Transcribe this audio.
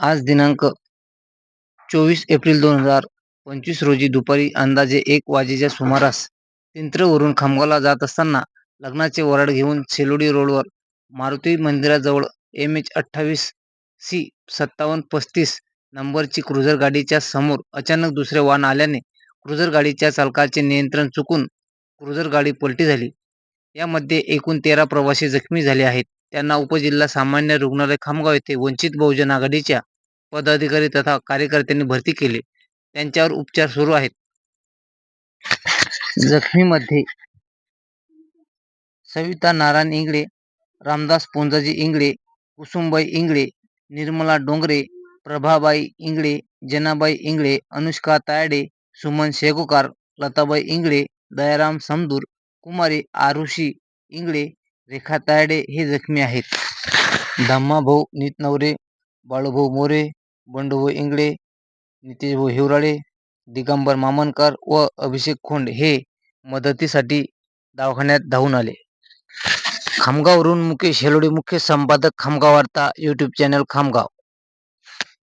आज दिनांक चोवीस एप्रिल दोन हजार पंचवीस रोजी दुपारी अंदाजे एक वाजेच्या सुमारास तिंत्रवरून खामगावला जात असताना लग्नाचे वराड घेऊन सेलोडी रोडवर मारुती मंदिराजवळ एम एच अठ्ठावीस सी सत्तावन्न पस्तीस नंबरची क्रुझर गाडीच्या समोर अचानक दुसरे वाहन आल्याने क्रुझर गाडीच्या चालकाचे नियंत्रण चुकून क्रुझर गाडी पलटी झाली. यामध्ये एकूण तेरा प्रवासी जखमी झाले आहेत. त्यांना उपजिल्हा सामान्य रुग्णालय खामगाव येथे वंचित बहुजन आघाडीच्या पदाधिकारी तथा कार्यकर्त्यांनी भरती केले. त्यांच्यावर उपचार सुरू आहेत. जखमीमध्ये सविता नारायण इंगळे रामदास पोंजाजी इंगळे कुसुमबाई इंगळे निर्मला डोंगरे प्रभाबाई इंगळे जनाबाई इंगळे अनुष्का तायडे सुमन शेगोकार लताबाई इंगळे दयाराम समदूर कुमारी आरुषी इंगळे रेखा तायडे हे जखमी आहेत. धम्माभाऊ नीतनवरे बाळूभाऊ मोरे बंडूभाऊ इंगळे नितेशभाऊ हिवराळे दिगंबर मामनकर व अभिषेक खोंड हे मदतीसाठी दवाखान्यात धावून आले. खामगाववरून मुकेश हेलोडे मुख्य संपादक खामगाव वार्ता यूट्यूब चॅनल खामगाव.